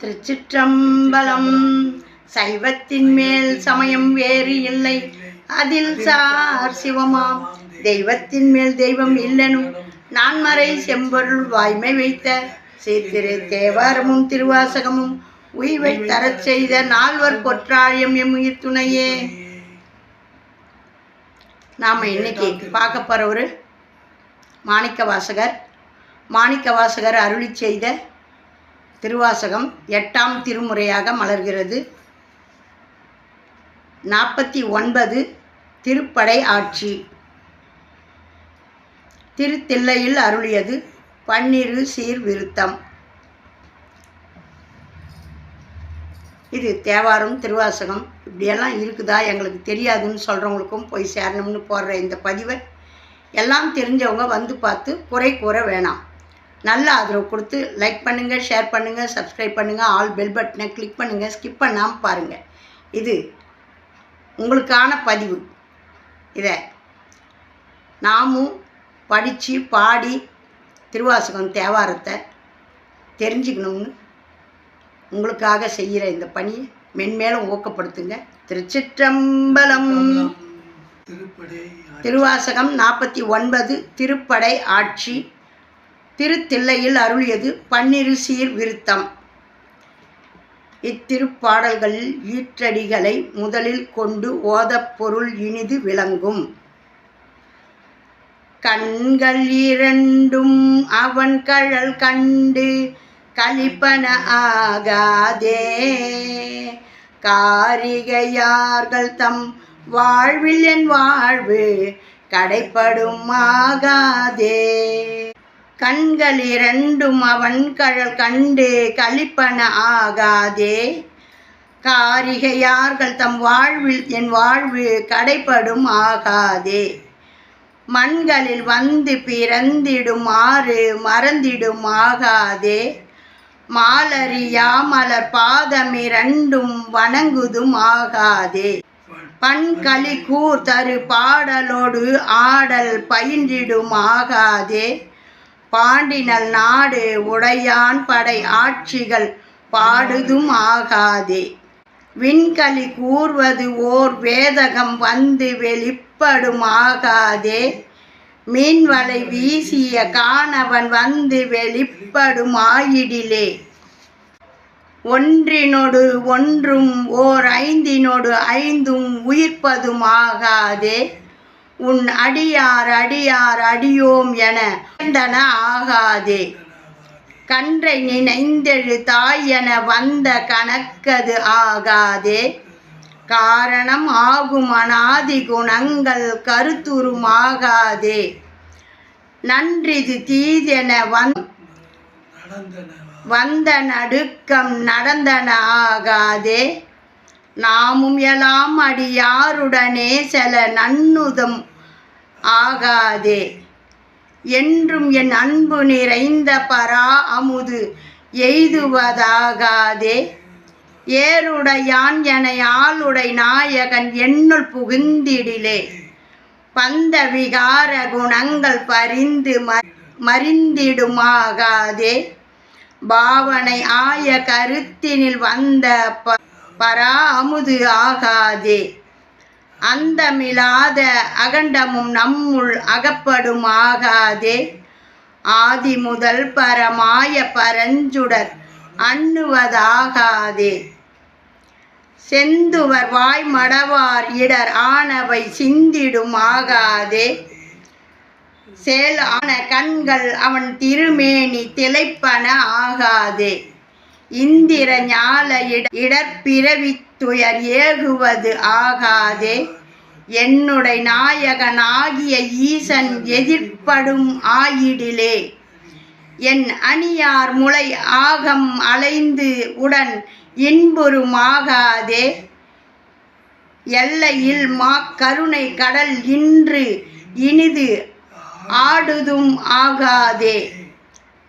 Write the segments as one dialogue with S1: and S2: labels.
S1: திருச்சிற்றம்பலம். சைவத்தின் மேல் சமயம் வேறு இல்லை. அதில் சார் சிவமாம். தெய்வத்தின் மேல் தெய்வம் இல்லனும். நான்மறை செம்பொருள் வாய்மை வைத்த சீர்திரு தேவாரமும் திருவாசகமும். உய்வை தரச் செய்த நால்வர் பொற்றாழியம் எம் உயிர் துணையே. நாம் இன்னைக்கு பார்க்க போகிறவர் மாணிக்க வாசகர் மாணிக்க வாசகர் அருளி செய்த திருவாசகம் எட்டாம் திருமுறையாக மலர்கிறது. நாற்பத்தி ஒன்பது திருப்படை ஆட்சி. திருத்தில்லையில் அருளியது பன்னிரு சீர் விருத்தம். இது தேவாரம் திருவாசகம் இப்படியெல்லாம் இருக்குதா எங்களுக்கு தெரியாதுன்னு சொல்கிறவங்களுக்கும் போய் சேரணும்னு போடுற இந்த பதிவை எல்லாம் தெரிஞ்சவங்க வந்து பார்த்து குறை கூற வேணாம். நல்ல ஆதரவு கொடுத்து லைக் பண்ணுங்கள் ஷேர் பண்ணுங்கள் சப்ஸ்கிரைப் பண்ணுங்கள் ஆல் பெல் பட்டனை கிளிக் பண்ணுங்கள் ஸ்கிப் பண்ணாமல் பாருங்கள் இது உங்களுக்கான பதிவு. இதை நாமும் படித்து பாடி திருவாசகம் தேவாரத்தை தெரிஞ்சுக்கணும்னு உங்களுக்காக செய்கிற இந்த பணியை மென்மேலும் ஊக்கப்படுத்துங்க. திருச்சிற்றம்பலம்.
S2: திருப்படை
S1: திருவாசகம் நாற்பத்தி ஒன்பது திருப்படை ஆட்சி. திருத்தில்லையில் அருளியது பன்னிரு சீர் விருத்தம். இத்திருப்பாடல்களில் ஈற்றடிகளை முதலில் கொண்டு ஓதப் பொருள் இனிது விளங்கும். கண்கள் இரண்டும் அவன் கழல் கண்டு கலிப்பன ஆகாதே. காரிகையார்கள் தம் வாழ்வில் என் வாழ்வு கடைப்படும் ஆகாதே. கண்கள் இரண்டும் அவன் கழல் கண்டு கழிப்பன ஆகாதே. காரிகையார்கள் தம் வாழ்வில் என் வாழ்வு கடைப்படும் ஆகாதே. மண்களில் வந்து பிறந்திடுமாறு மறந்திடும் ஆகாதே. மாலரியா மலர் பாதமிரண்டும் வணங்குதும் ஆகாதே. பண்களி கூர் தரு பாடலோடு ஆடல் பயின்றிடும் ஆகாதே. பாண்டினல் நாடு உடையான் படை ஆட்சிகள் பாடுதும் ஆகாதே. விண்கலி கூர்வது ஓர் வேதகம் வந்து வெளிப்படும் ஆகாதே. மீன்வலை வீசிய காணவன் வந்து வெளிப்படும் ஆயிடிலே. ஒன்றினொடு ஒன்றும் ஓர் ஐந்தினொடு ஐந்தும் உயிர்ப்பதுமாகாதே உன் அடியார் அடியார் அடியோம் என வேண்டன ஆகாதே. கன்றை நினைந்தெழு தாய் என வந்த கணக்கது ஆகாதே. காரணம் ஆகும் அனாதி குணங்கள் கருத்துருமாகாதே நன்றிது தீதென வந் வந்த நடுக்கம் நடந்தன ஆகாதே. நாமும் எல்லாம் அடியாருடனே செல நன்னுதம் ஆகாதே. என்றும் என் அன்பு நிறைந்த பரா அமுது எய்துவதாகாதே. ஏருடையான் என ஆளுடை நாயகன் என்னுள் புகுந்திடிலே. பந்த விகார குணங்கள் பரிந்து மறிந்திடுமாகாதே. பாவனை ஆய கருத்தினில் வந்த ப பரா அமுது ஆகாதே. அந்தமில்லாத அகண்டமும் நம்முள் அகப்படும் ஆகாதே. ஆதி முதல் பரமாய பரஞ்சுடர் அண்ணுவதாகாதே. செந்துவர் வாய் மடவார் இடர் ஆனவை சிந்திடுமாகாதே சேல் ஆன கண்கள் அவன் திருமேனி திளைப்பன ஆகாதே. இந்திர ஞால இட துயர் ஏகுவது ஆகாதே. என்னுடைய நாயகனாகிய ஈசன் எதிர்ப்படும் ஆயிடிலே. என் அணியார் முளை ஆகம் அலைந்து உடன் இன்புறுமாகாதே எல்லையில் மா கருணை கடல் இன்று இனிது ஆடுதும் ஆகாதே.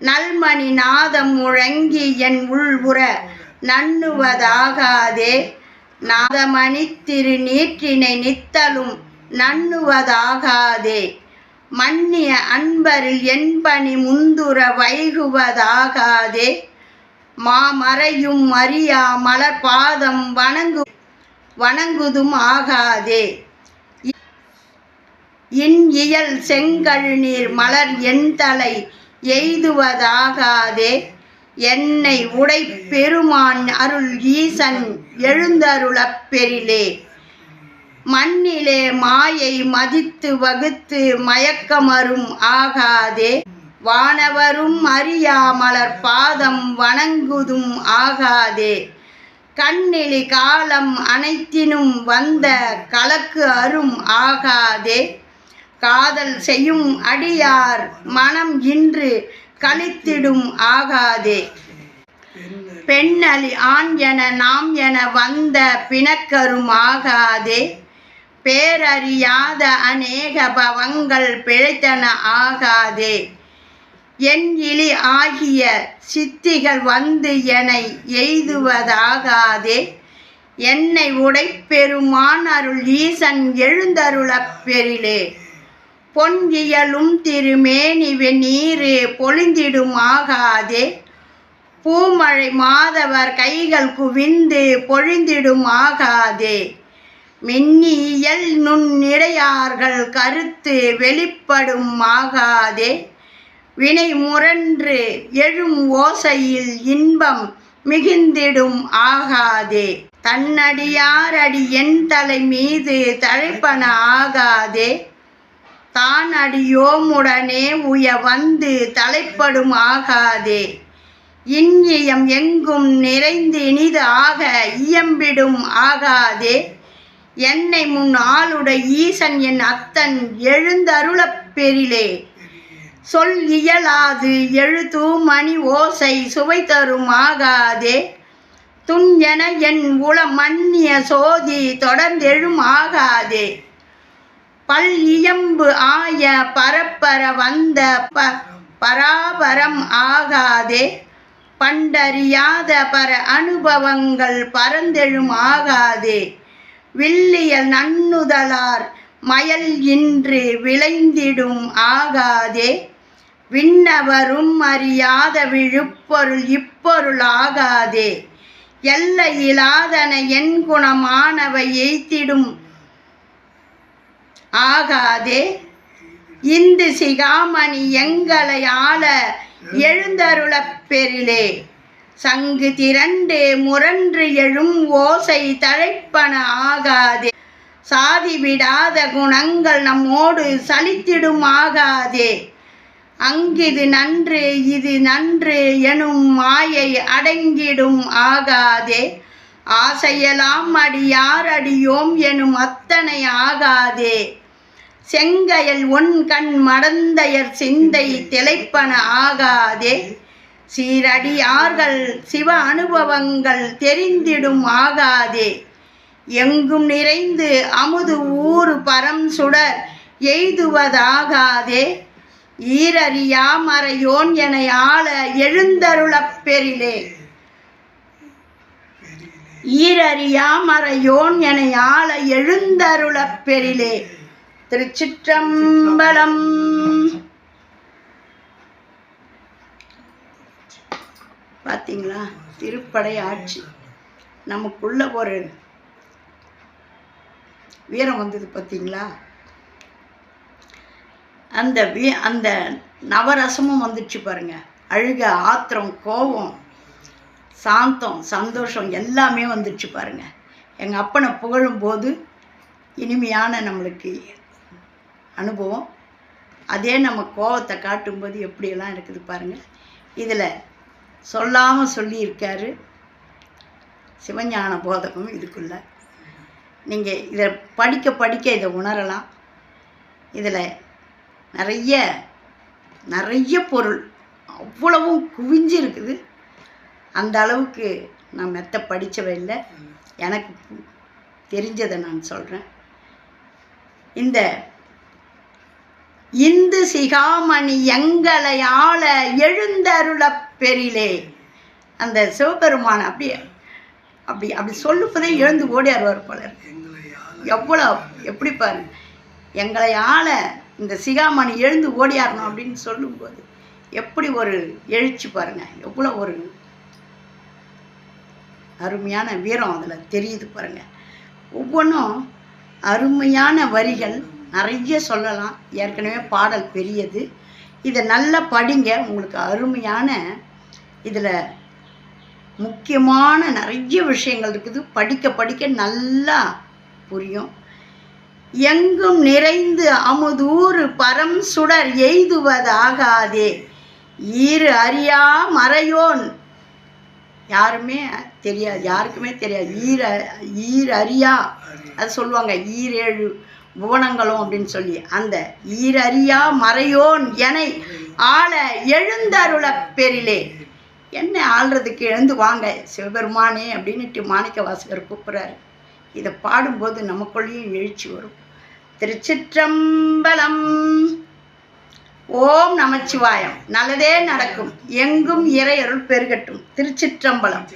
S1: நல்மணி நாதம் முழங்கி என் உள்புற நண்ணுவதாகாதே. நாதமணி திரு நீற்றினை நித்தலும் நண்ணுவதாகாதே. மன்னிய அன்பரில் என்பனி முந்துர வைகுவதாகாதே. மாமறையும் மரியா மலர் பாதம் வணங்கு வணங்குதும் ஆகாதே. இன் இயல் செங்கல் நீர் மலர் என் தலை எய்துவதாகாதே. என்னை உடை பெருமான் அருள் ஈசன் எழுந்தருளப் பெரிலே மண்ணிலே மாயை மதித்து வகுத்து மயக்கமரும் ஆகாதே. வானவரும் அறியாமலர் பாதம் வணங்குதும் ஆகாதே. கண்ணிலி காலம் அனைத்தினும் வந்த கலக்கு அரும் ஆகாதே. காதல் செய்யும் அடியார் மனம் இன்று கழித்திடும் ஆகாதே.
S2: பெண்ணலி
S1: ஆண் என நாம் என வந்த பிணக்கரும் ஆகாதே. பேரறியாத அநேக பவங்கள் பிழைத்தன ஆகாதே. என் இழி ஆகிய சித்திகள் வந்து என்னை எய்துவதாகாதே. என்னை உடைப்பெருமான் அருள் ஈசன் எழுந்தருளப் பெரிலே பொன் திருமேனி வெந்நீரு பொழிந்திடும் ஆகாதே பூமழை மாதவர் கைகள் குவிந்து பொழிந்திடும் ஆகாதே மென்னியல் நுண்ணிடையார்கள் கருத்து வெளிப்படும் ஆகாதே வினை முரன்று எழும் ஓசையில் இன்பம் மிகுந்திடும் ஆகாதே. தன்னடியாரடி என் தலை மீது தழைப்பன ஆகாதே. தான் அடியோமுடனே உய வந்து தலைப்படும் ஆகாதே. இன்னியம் எங்கும் நிறைந்து இனிது ஆக இயம்பிடும் ஆகாதே. என்னை முன் ஆளுட ஈசன் என் அத்தன் எழுந்தருளப் பெறிலே. சொல் இயலாது எழுது மணி ஓசை சுவை தரும் ஆகாதே. துன் என என் உள மன்னிய சோதி தொடர்ந்தெழும் ஆகாதே. பல் இயம்பு ஆய பரப்பர வந்த ப பராபரம் ஆகாதே. பண்டறியாத பர அனுபவங்கள் பரந்தெழும் ஆகாதே. வில்லியல் நன்னுதலார் மயல் இன்று விளைந்திடும் ஆகாதே. விண்ணவரும் அறியாத விழுப்பொருள் இப்பொருள் ஆகாதே. எல்லையிலாதன என் குணமானவை எய்த்திடும் ஆகாதே. இந்து சிகாமணி எங்களை ஆள எழுந்தருளப் பெரிலே சங்கு திரண்டு முரன்று எழும் ஓசை தழைப்பன ஆகாதே. சாதி விடாத குணங்கள் நம்மோடு சலித்திடும் ஆகாதே. அங்கிது நன்று இது நன்று எனும் மாயை அடங்கிடும் ஆகாதே. ஆசையெல்லாம் அடியார் அடியோம் எனும் அத்தனை ஆகாதே. செங்கையல் உன் கண் மடந்தையர் சிந்தை திளைப்பன ஆகாதே. சீரடியார்கள் சிவ அனுபவங்கள் தெரிந்திடும் ஆகாதே. எங்கும் நிறைந்து அமுது ஊறு பரம் சுடர் எய்துவதாகாதே. ஈரறியாமறையோன் என ஆள எழுந்தருளப் பெரிலே ஈரறியாமறையோன் என ஆள எழுந்தருளப் பெரிலே திருச்சிற்றம்பலம். பார்த்தீங்களா திருப்படை ஆட்சி. நமக்குள்ள ஒரு வீரம் வந்தது பார்த்தீங்களா அந்த வீ அந்த நவரசமும் வந்துச்சு பாருங்க. அழுக ஆத்திரம் கோபம் சாந்தம் சந்தோஷம் எல்லாமே வந்துச்சு பாருங்க. எங்கள் அப்பனை புகழும்போது இனிமையான நம்மளுக்கு அனுபவம். அதே நம்ம கோவத்தை காட்டும்போது எப்படியெல்லாம் இருக்குது பாருங்கள் இதில் சொல்லாமல் சொல்லியிருக்காரு சிவஞான போதகம் இதுக்குள்ள. நீங்கள் இதை படிக்க படிக்க இதை உணரலாம். இதில் நிறைய நிறைய பொருள் அவ்வளவும் குவிஞ்சு இருக்குது. அந்த அளவுக்கு நான் மெத்த படித்தவை இல்லை. எனக்கு தெரிஞ்சதை நான் சொல்கிறேன் இந்த இந்து சிகாமணி எங்களை ஆள எழுந்தருளப் பெரிலே அந்த சிவபெருமான் அப்படியே அப்படி அப்படி சொல்லும்போதே எழுந்து ஓடியாருவார் போல எவ்வளோ எப்படி பாரு. எங்களை ஆள இந்த சிகாமணி எழுந்து ஓடியாரணும் அப்படின்னு சொல்லும்போது எப்படி ஒரு எழுச்சி பாருங்க. எவ்வளோ ஒரு அருமையான வீரம் அதில் தெரியுது பாருங்க. ஒவ்வொன்றும் அருமையான வரிகள் நிறைய சொல்லலாம். ஏற்கனவே பாடல் பெரியது. இதை நல்லா படிங்க. உங்களுக்கு அருமையான இதில் முக்கியமான நிறைய விஷயங்கள் இருக்குது. படிக்க படிக்க நல்லா புரியும். எங்கும் நிறைந்து அமுதூறு பரம் சுடர் எய்துவதாகாதே ஈறு அறியா மறையோன். யாருமே தெரியாது. யாருக்குமே தெரியாது. ஈர ஈர் அறியா. அது சொல்லுவாங்க. ஈரேழு புவனங்களும் அப்படின்னு சொல்லி அந்த ஈரறியா மறையோன் எனை ஆள எழுந்தருள பெரிலே. என்ன ஆள்றதுக்கு எழுந்து வாங்க சிவபெருமானே அப்படின்னுட்டு மாணிக்க வாசகர் கூப்பிட்றாரு. இதை பாடும்போது நமக்குள்ளேயும் எழுச்சி வரும். திருச்சிற்றம்பலம். ஓம் நமச்சிவாயம். நல்லதே நடக்கும். எங்கும் இறையருள் பெருகட்டும். திருச்சிற்றம்பலம்.